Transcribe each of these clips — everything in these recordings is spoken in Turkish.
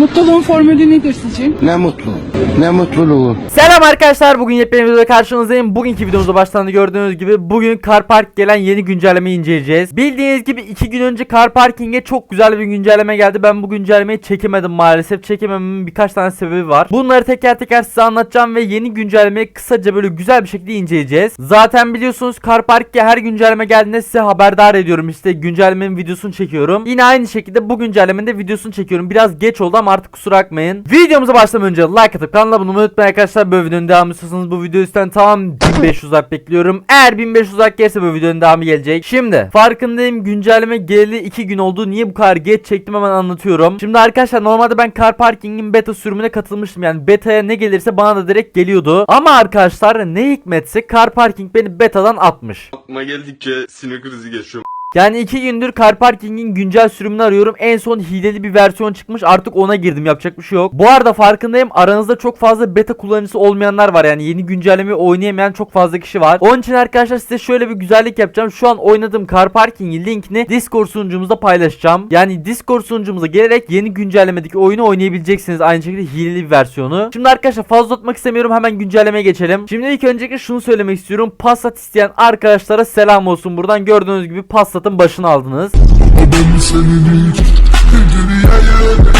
Mutluluğun formülü nedir sizce? Ne mutlu. Ne mutluluğu. Selam arkadaşlar bugün yepyeni videoda karşınızdayım. Bugünkü videomuzda baştan da gördüğünüz gibi. Bugün Car Park gelen yeni güncellemeyi inceleyeceğiz. Bildiğiniz gibi 2 gün önce Car Parking'e çok güzel bir güncelleme geldi. Ben bu güncellemeyi çekemedim maalesef. Çekemememin birkaç tane sebebi var. Bunları teker teker size anlatacağım ve yeni güncellemeyi kısaca böyle güzel bir şekilde inceleyeceğiz. Zaten biliyorsunuz Car Park'e her güncelleme geldiğinde size haberdar ediyorum. İşte güncellemenin videosunu çekiyorum. Yine aynı şekilde bu güncellemenin de videosunu çekiyorum. Biraz geç oldu ama artık kusura bakmayın. Videomuza başlamadan önce like atıp kanala abone olmayı unutmayın arkadaşlar. Böyle videonun devamı istiyorsanız bu video üstten tam 1500 like bekliyorum. Eğer 1500 like gelirse bu videonun devamı gelecek. Şimdi farkındayım güncelleme geleli 2 gün oldu. Niye bu kadar geç çektim hemen anlatıyorum. Şimdi arkadaşlar normalde ben Car Parking'in beta sürümüne katılmıştım. Yani beta'ya ne gelirse bana da direkt geliyordu. Ama arkadaşlar ne hikmetse Car Parking beni betadan atmış. Aklıma geldikçe sinir krizi geçiyorum. Yani iki gündür Car Parking'in güncel sürümünü arıyorum. En son hileli bir versiyon çıkmış. Artık ona girdim. Yapacak bir şey yok. Bu arada farkındayım. Aranızda çok fazla beta kullanıcısı olmayanlar var. Yani yeni güncellemeyi oynayamayan çok fazla kişi var. Onun için arkadaşlar size şöyle bir güzellik yapacağım. Şu an oynadığım Car Parking'in linkini Discord sunucumuzda paylaşacağım. Yani Discord sunucumuza gelerek yeni güncellemedeki oyunu oynayabileceksiniz. Aynı şekilde hileli bir versiyonu. Şimdi arkadaşlar fazla tutmak istemiyorum. Hemen güncellemeye geçelim. Şimdi ilk öncelikle şunu söylemek istiyorum. Passat isteyen arkadaşlara selam olsun. Buradan gördüğünüz gibi Passat'ın başını aldınız. Ama bu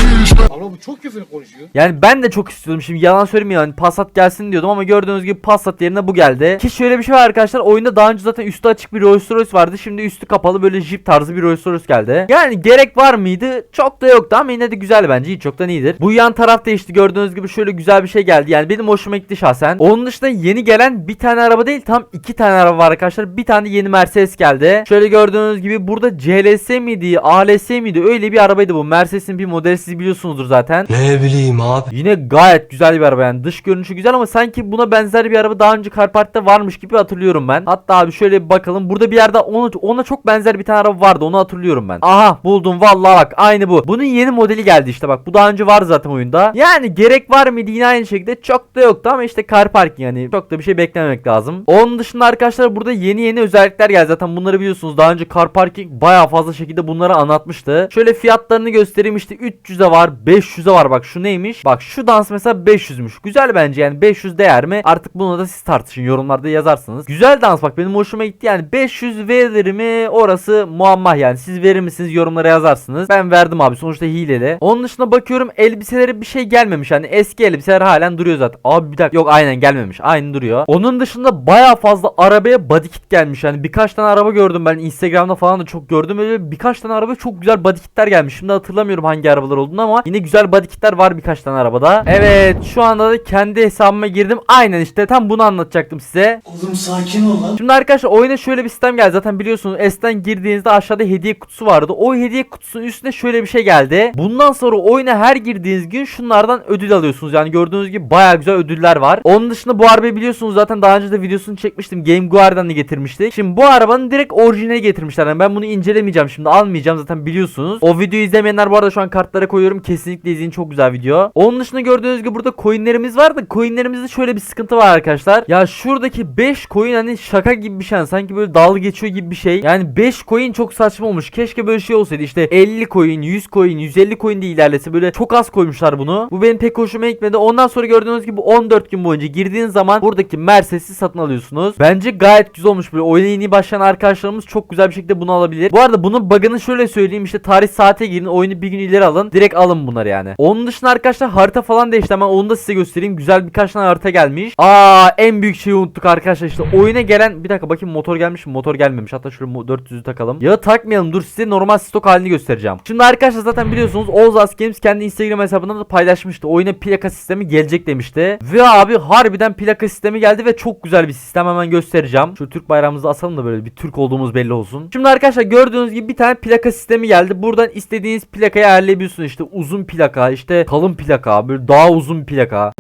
çok küfür konuşuyor. Yani ben de çok istiyordum şimdi yalan söylemiyorum yani Passat gelsin diyordum ama gördüğünüz gibi Passat yerine bu geldi. Ki şöyle bir şey var arkadaşlar oyunda daha önce zaten üstü açık bir Rolls Royce vardı şimdi üstü kapalı böyle Jeep tarzı bir Rolls Royce geldi. Yani gerek var mıydı? Çok da yoktu ama yine de güzel bence hiç yoktan iyidir. Bu yan taraf değişti gördüğünüz gibi şöyle güzel bir şey geldi yani benim hoşuma gitti şahsen. Onun dışında yeni gelen bir tane araba değil tam iki tane araba var arkadaşlar. Bir tane yeni Mercedes geldi. Şöyle gördüğünüz gibi burada CLS miydi ALS miydi öyle bir arabaydı bu. Mercedes'in bir modeli siz biliyorsunuzdur zaten. Ne bileyim abi. Yine gayet güzel bir araba yani dış görünüşü güzel ama sanki buna benzer bir araba daha önce Car Park'ta varmış gibi hatırlıyorum ben. Hatta abi şöyle bir bakalım burada bir yerde ona, ona çok benzer bir tane araba vardı onu hatırlıyorum ben. Aha buldum vallahi bak aynı bu. Bunun yeni modeli geldi işte bak bu daha önce vardı zaten oyunda. Yani gerek var mıydı yine aynı şekilde çok da yoktu ama işte Car Park yani çok da bir şey beklememek lazım. Onun dışında arkadaşlar burada yeni yeni özellikler geldi zaten bunları biliyorsunuz daha önce Car Parking bayağı fazla şekilde bunları anlatmıştı. Şöyle fiyatlarını göstereyim işte 300'e var 500'e var bak şu neymiş? Bak şu dans mesela 500'müş. Güzel bence yani 500 değer mi? Artık bunu da siz tartışın yorumlarda yazarsınız. Güzel dans bak benim hoşuma gitti yani 500 verilir mi? Orası muamma yani. Siz verir misiniz yorumlara yazarsınız. Ben verdim abi sonuçta hileli. Onun dışında bakıyorum elbiselere bir şey gelmemiş. Yani eski elbiseler halen duruyor zaten. Abi bir dakika yok aynen gelmemiş. Aynı duruyor. Onun dışında baya fazla arabaya body kit gelmiş. Yani birkaç tane araba gördüm ben Instagram'da falan da çok gördüm. Öyle birkaç tane araba çok güzel body kitler gelmiş. Şimdi hatırlamıyorum hangi arabalar olduğunu ama yine güzel body kitler var birkaç tane arabada. Evet şu anda da kendi hesabıma girdim. Aynen işte tam bunu anlatacaktım size. Oğlum sakin ol lan. Şimdi arkadaşlar oyuna şöyle bir sistem geldi. Zaten biliyorsunuz S'ten girdiğinizde aşağıda hediye kutusu vardı. O hediye kutusunun üstüne şöyle bir şey geldi. Bundan sonra oyuna her girdiğiniz gün şunlardan ödül alıyorsunuz. Yani gördüğünüz gibi baya güzel ödüller var. Onun dışında bu arabayı biliyorsunuz zaten daha önce de videosunu çekmiştim. Game Guardian'ı getirmiştik. Şimdi bu arabanın direkt orijinali getirmişler. Yani ben bunu incelemeyeceğim şimdi almayacağım zaten biliyorsunuz. O videoyu izlemeyenler bu arada şu an kartlara koyuyorum. Kesinlikle izleyin çok güzel video. Onun dışında gördüğünüz gibi burada coinlerimiz var da coinlerimizde şöyle bir sıkıntı var arkadaşlar. Ya şuradaki 5 coin hani şaka gibi bir şey. Sanki böyle dalga geçiyor gibi bir şey. Yani 5 coin çok saçma olmuş. Keşke böyle şey olsaydı. İşte 50 coin, 100 coin, 150 coin diye ilerlese. Böyle çok az koymuşlar bunu. Bu benim pek hoşuma gitmedi. Ondan sonra gördüğünüz gibi 14 gün boyunca girdiğiniz zaman buradaki Mercedes'i satın alıyorsunuz. Bence gayet güzel olmuş böyle. Oyuna yeni başlayan arkadaşlarımız çok güzel bir şekilde bunu alabilir. Bu arada bunun bug'ını şöyle söyleyeyim. İşte tarih saate girin. Oyunu bir gün ileri alın. Direkt alın bunları yani. Onun dışında arkadaşlar harita falan değişti ama onu da size göstereyim. Güzel birkaç tane harita gelmiş. Aa en büyük şeyi unuttuk arkadaşlar işte oyuna gelen bir dakika bakayım motor gelmiş mi? Motor gelmemiş. Hatta şöyle mo- 400'ü takalım. Yağı takmayalım. Dur size normal stok halini göstereceğim. Şimdi arkadaşlar zaten biliyorsunuz Ozas Games kendi Instagram hesabından da paylaşmıştı. Oyuna plaka sistemi gelecek demişti. Ve abi harbiden plaka sistemi geldi ve çok güzel bir sistem hemen göstereceğim. Şu Türk bayrağımızı asalım da böyle bir Türk olduğumuz belli olsun. Şimdi arkadaşlar gördüğünüz gibi bir tane plaka sistemi geldi. Buradan istediğiniz plakayı ayarlayabiliyorsunuz. İşte uzun plaka, işte kalın plaka, böyle daha uzun plaka.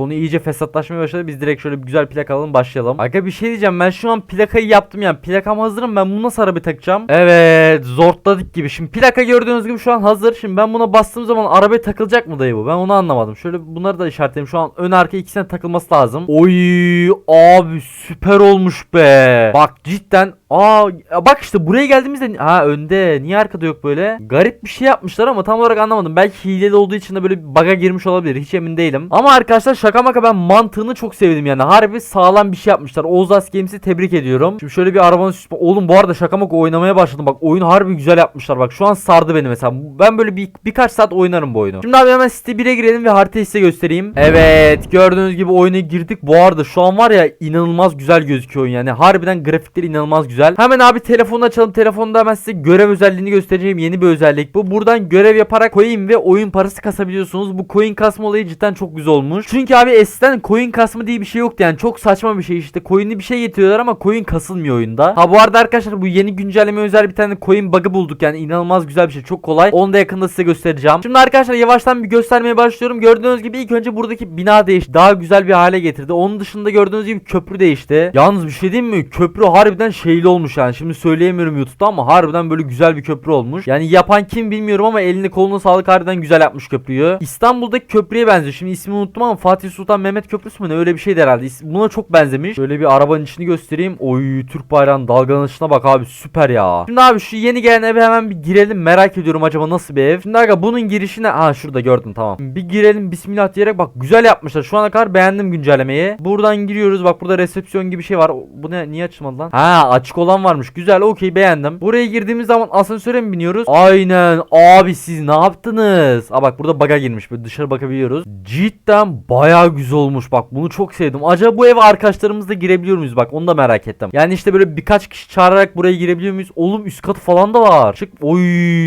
Konu iyice fesatlaşmaya başladı. Biz direkt şöyle bir güzel plaka alalım başlayalım. Aga bir şey diyeceğim. Ben şu an plakayı yaptım yani. Plakam hazırım. Ben bunu nasıl araba takacağım? Evet. Zortladık gibi. Şimdi plaka gördüğünüz gibi şu an hazır. Şimdi ben buna bastığım zaman arabaya takılacak mı dayı bu? Ben onu anlamadım. Şöyle bunları da işaretleyeyim. Şu an ön arka ikisine takılması lazım. Oy abi süper olmuş be. Bak cidden Aa bak işte buraya geldiğimizde ha önde niye arkada yok böyle? Garip bir şey yapmışlar ama tam olarak anlamadım. Belki hileli olduğu için de böyle bir bug'a girmiş olabilir. Hiç emin değilim. Ama arkadaşlar şaka maka ben mantığını çok sevdim yani. Harbi sağlam bir şey yapmışlar. Oğuzas Games'i tebrik ediyorum. Şimdi şöyle bir arabanın süspe... Oğlum bu arada şaka maka oynamaya başladım. Bak oyun harbi güzel yapmışlar. Bak şu an sardı beni mesela. Ben böyle bir birkaç saat oynarım bu oyunu. Şimdi abi hemen City 1'e girelim ve haritayı size göstereyim. Evet gördüğünüz gibi oyuna girdik. Bu arada şu an var ya inanılmaz güzel gözüküyor yani. Harbiden grafikleri inanılmaz güzel. Hemen abi telefonu açalım. Telefonda hemen size görev özelliğini göstereceğim. Yeni bir özellik bu. Buradan görev yaparak coin ve oyun parası kasabiliyorsunuz. Bu coin kasma olayı cidden çok güzel olmuş. Çünkü abi eskiden coin kasma diye bir şey yoktu yani. Çok saçma bir şey işte. Coin'li bir şey getiriyorlar ama coin kasılmıyor oyunda. Ha bu arada arkadaşlar bu yeni güncelleme özel bir tane coin bug'ı bulduk yani. inanılmaz güzel bir şey. Çok kolay. Onu da yakında size göstereceğim. Şimdi arkadaşlar yavaştan bir göstermeye başlıyorum. Gördüğünüz gibi ilk önce buradaki bina değişti. Daha güzel bir hale getirdi. Onun dışında gördüğünüz gibi köprü değişti. Yalnız bir şey diyeyim mi? Köprü harbiden şeyli olmuş yani. Şimdi söyleyemiyorum YouTube'da ama harbiden böyle güzel bir köprü olmuş. Yani yapan kim bilmiyorum ama elini kolunu sağlık harbiden güzel yapmış köprüyü. İstanbul'daki köprüye benziyor. Şimdi ismini unuttum ama Fatih Sultan Mehmet Köprüsü mü ne öyle bir şeydi herhalde. Buna çok benzemiş. Şöyle bir arabanın içini göstereyim. Oy Türk bayrağının dalgalanışına bak abi süper ya. Şimdi abi şu yeni gelen eve hemen bir girelim. Merak ediyorum acaba nasıl bir ev. Şimdi aga bunun girişine ha şurada gördüm tamam. Bir girelim bismillah diyerek bak güzel yapmışlar. Şu ana kadar beğendim güncellemeyi. Buradan giriyoruz. Bak burada resepsiyon gibi şey var. Bu ne niye açılmadı lan? Ha açık olan varmış. Güzel okey beğendim. Buraya girdiğimiz zaman asansöre mi biniyoruz? Aynen. Abi siz ne yaptınız? Aa bak burada baga girmiş. Böyle dışarı bakabiliyoruz. Cidden bayağı güzel olmuş. Bak bunu çok sevdim. Acaba bu eve arkadaşlarımızla girebiliyor muyuz? Bak onu da merak ettim. Yani işte böyle birkaç kişi çağırarak buraya girebiliyor muyuz? Oğlum üst katı falan da var. Çık. Oy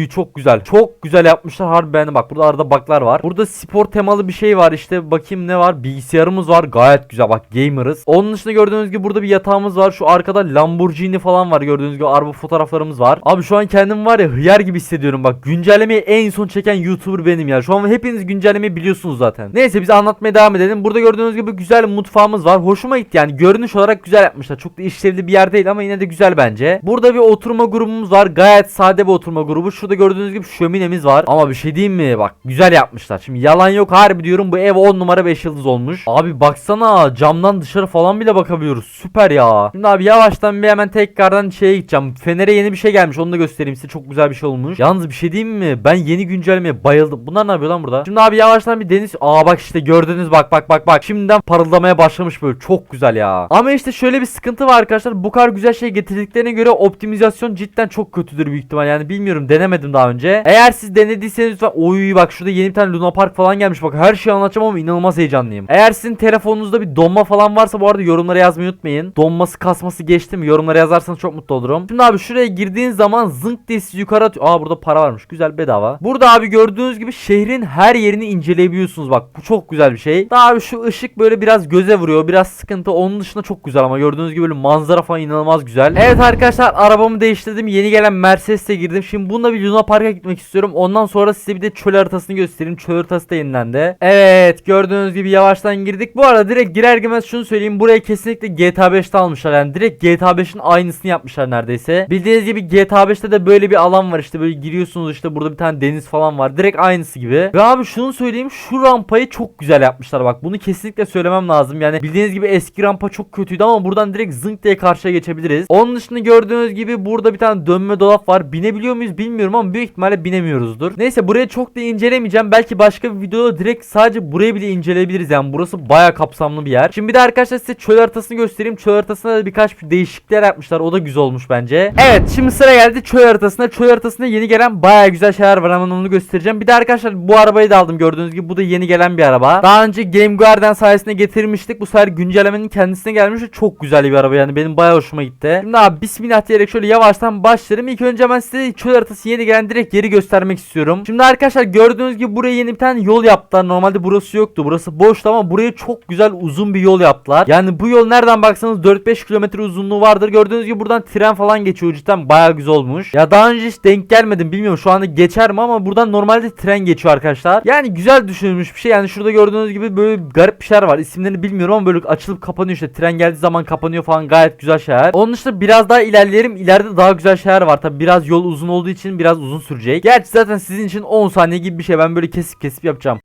çok güzel. Çok güzel yapmışlar. Harbi beğendim. Bak burada arada baklar var. Burada spor temalı bir şey var. İşte bakayım ne var? Bilgisayarımız var. Gayet güzel. Bak gamerız. Onun dışında gördüğünüz gibi burada bir yatağımız var. Şu arkada Lamborghini falan var. Gördüğünüz gibi araba fotoğraflarımız var. Abi şu an kendim var ya hıyar gibi hissediyorum. Bak güncellemeyi en son çeken YouTuber benim ya. Şu an hepiniz güncellemeyi biliyorsunuz zaten. Neyse biz anlatmaya devam edelim. Burada gördüğünüz gibi güzel mutfağımız var. Hoşuma gitti yani. Görünüş olarak güzel yapmışlar. Çok da işlevli bir yer değil ama yine de güzel bence. Burada bir oturma grubumuz var. Gayet sade bir oturma grubu. Şurada gördüğünüz gibi şöminemiz var. Ama bir şey diyeyim mi? Bak güzel yapmışlar. Şimdi yalan yok harbi diyorum. Bu ev 10 numara 5 yıldız olmuş. Abi baksana camdan dışarı falan bile bakabiliyoruz. Süper ya. Şimdi abi yavaştan bir hemen tekrardan şeye gideceğim. Fener'e yeni bir şey gelmiş. Onu da göstereyim size. Çok güzel bir şey olmuş. Yalnız bir şey diyeyim mi? Ben yeni güncellemeye bayıldım. Bunlar ne yapıyor lan burada? Şimdi abi yavaştan bir deniz. Aa bak işte gördünüz bak bak bak bak. Şimdiden parıldamaya başlamış böyle. Çok güzel ya. Ama işte şöyle bir sıkıntı var arkadaşlar. Bu kadar güzel şey getirdiklerine göre optimizasyon cidden çok kötüdür büyük ihtimal. Yani bilmiyorum denemedim daha önce. Eğer siz denediyseniz lütfen oy bak şurada yeni bir tane Luna Park falan gelmiş. Bak her şeyi anlatacağım ama inanılmaz heyecanlıyım. Eğer sizin telefonunuzda bir donma falan varsa bu arada yorumlara yazmayı unutmayın. Donması kasması geçti mi? Yorumlara yazarsanız çok mutlu olurum. Şimdi abi şuraya girdiğiniz zaman zınk diye sizi yukarı atıyor. Aa burada para varmış. Güzel bedava. Burada abi gördüğünüz gibi şehrin her yerini inceleyebiliyorsunuz. Bak bu çok güzel bir şey. Daha abi şu ışık böyle biraz göze vuruyor. Biraz sıkıntı. Onun dışında çok güzel ama gördüğünüz gibi böyle manzara falan inanılmaz güzel. Evet arkadaşlar arabamı değiştirdim. Yeni gelen Mercedes'e girdim. Şimdi bununla bir Luna Park'a gitmek istiyorum. Ondan sonra size bir de çöl haritasını göstereyim. Çöl haritası da yenilendi. Evet gördüğünüz gibi yavaştan girdik. Bu arada direkt girer girmez şunu söyleyeyim. Buraya kesinlikle GTA 5'te almışlar. Yani direkt GTA 5'in aynısını yapmışlar neredeyse. Bildiğiniz gibi GTA 5'te de böyle bir alan var. İşte böyle giriyorsunuz işte burada bir tane deniz falan var. Direkt aynısı gibi. Ve abi şunu söyleyeyim. Şu rampayı çok güzel yapmışlar. Bak bunu kesinlikle söylemem lazım. Yani bildiğiniz gibi eski rampa çok kötüydü ama buradan direkt zınk diye karşıya geçebiliriz. Onun dışında gördüğünüz gibi burada bir tane dönme dolap var. Binebiliyor muyuz bilmiyorum ama büyük ihtimalle binemiyoruzdur. Neyse buraya çok da incelemeyeceğim. Belki başka bir videoda direkt sadece burayı bile inceleyebiliriz. Yani burası baya kapsamlı bir yer. Şimdi bir de arkadaşlar size çöl haritasını göstereyim. Çöl haritasında da birkaç değişiklikler yapmışlar. O da güzel olmuş bence. Evet şimdi sıra geldi çöl haritasına. Çöl haritasında yeni gelen baya güzel şeyler var. Hemen onu göstereceğim. Bir de arkadaşlar bu arabayı da aldım gördüğünüz gibi. Bu da yeni gelen bir araba. Daha önce Game Guardian sayesinde getirmiştik. Bu sefer güncellemenin kendisine gelmiş. Çok güzel bir araba yani. Benim baya hoşuma gitti. Şimdi abi bismillah diyerek şöyle yavaştan başlarım. İlk önce ben size çöl haritası yeni gelen direkt yeri göstermek istiyorum. Şimdi arkadaşlar gördüğünüz gibi buraya yeni bir tane yol yaptılar. Normalde burası yoktu. Burası boştu ama buraya çok güzel uzun bir yol yaptılar. Yani bu yol nereden baksanız 4-5 kilometre uzunluğu vardır. Gördüğünüz gibi buradan tren falan geçiyor. Cidden baya güzel olmuş. Ya daha önce hiç denk gelmedim. Bilmiyorum şu anda geçer mi ama buradan normalde tren geçiyor arkadaşlar. Yani güzel düşünülmüş bir şey. Yani şurada gördüğünüz gibi böyle garip bir şeyler var. İsimlerini bilmiyorum ama böyle açılıp kapanıyor işte. Tren geldiği zaman kapanıyor falan. Gayet güzel şeyler. Onun dışında biraz daha ilerleyelim. İleride daha güzel şeyler var. Tabi biraz yol uzun olduğu için biraz uzun sürecek. Gerçi zaten sizin için 10 saniye gibi bir şey. Ben böyle kesip kesip yapacağım.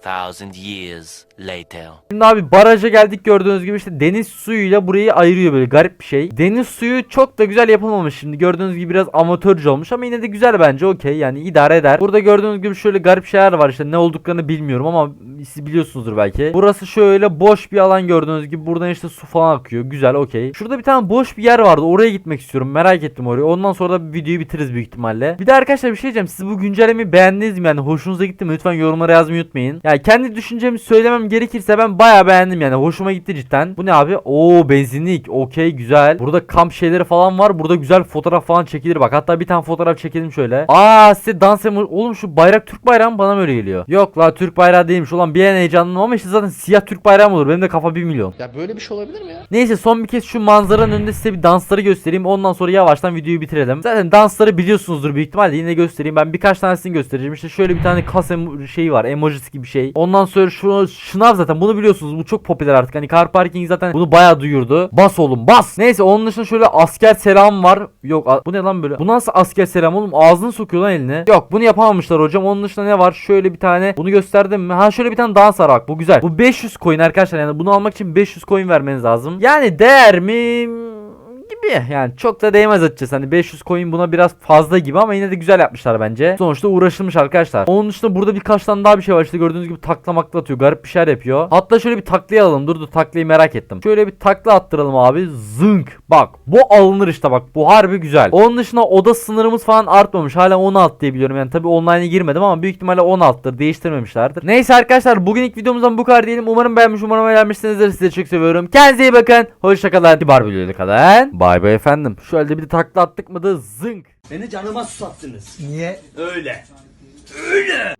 2,000 years later. Şimdi abi baraja geldik gördüğünüz gibi işte deniz suyuyla burayı ayırıyor böyle garip bir şey. Deniz suyu çok da güzel yapılmamış şimdi gördüğünüz gibi biraz amatörce olmuş ama yine de güzel bence okey yani idare eder. Burada gördüğünüz gibi şöyle garip şeyler var işte ne olduklarını bilmiyorum ama siz biliyorsunuzdur belki. Burası şöyle boş bir alan gördüğünüz gibi buradan işte su falan akıyor güzel okey. Şurada bir tane boş bir yer vardı oraya gitmek istiyorum merak ettim orayı. Ondan sonra da videoyu bitiririz büyük ihtimalle. Bir de arkadaşlar bir şey diyeceğim siz bu güncellemeyi beğendiniz mi yani hoşunuza gitti mi lütfen yorumlara yazmayı unutmayın. Yani kendi düşüncemi söylemem gerekirse ben bayağı beğendim yani hoşuma gitti cidden. Bu ne abi? Oo benzinlik okey güzel. Burada kamp şeyleri falan var. Burada güzel fotoğraf falan çekilir bak. Hatta bir tane fotoğraf çekelim şöyle. Aa size dans emo- Oğlum şu bayrak Türk bayrağı mı bana mı öyle geliyor? Yok la Türk bayrağı değilmiş. Ulan bir an heyecanlandım ama işte zaten siyah Türk bayrağı mı olur? Benim de kafa 1 milyon. Ya böyle bir şey olabilir mi ya? Neyse son bir kez şu manzaranın önünde size bir dansları göstereyim. Ondan sonra yavaştan videoyu bitirelim. Zaten dansları biliyorsunuzdur büyük ihtimalle. Yine göstereyim. Ben birkaç tanesini göstereceğim. İşte şöyle bir tane kas şeyi var. Emojisi gibi bir şey. Ondan sonra şu şınav zaten. Bunu biliyorsunuz. Bu çok popüler artık. Hani car parking zaten bunu bayağı duyurdu. Bas oğlum bas. Neyse onun dışında şöyle asker selam var. Yok bu ne lan böyle? Bu nasıl asker selam oğlum? Ağzını sokuyor lan eline. Yok bunu yapamamışlar hocam. Onun dışında ne var? Şöyle bir tane. Bunu gösterdim mi? Ha şöyle bir tane dans var bak. Bu güzel. Bu 500 coin arkadaşlar. Yani bunu almak için 500 coin vermeniz lazım. Yani değer mi? Gibi yani çok da değmez açıkçası. Hani 500 coin buna biraz fazla gibi ama yine de güzel yapmışlar bence. Sonuçta uğraşılmış arkadaşlar. Onun dışında burada birkaç tane daha bir şey var işte gördüğünüz gibi takla makla atıyor garip bir şeyler yapıyor. Hatta şöyle bir taklayı alalım. Dur dur taklayı merak ettim. Şöyle bir takla attıralım abi. Zınk. Bak bu alınır işte bak. Bu harbi güzel. Onun dışında oda sınırımız falan artmamış. Hala 16 diye biliyorum. Yani tabi online'a girmedim ama büyük ihtimalle 16'tır değiştirmemişlerdir. Neyse arkadaşlar bugün ilk videomuzdan bu kadar diyelim. Umarım beğenmiş umarım beğenmişsinizdir size çok seviyorum. Kendinize iyi bakın. Hoşçakalın kibar videoda kalın bay bay efendim şu halde bir de takla attık mı da zınk Beni canıma susattınız. Niye? Öyle. Öyle.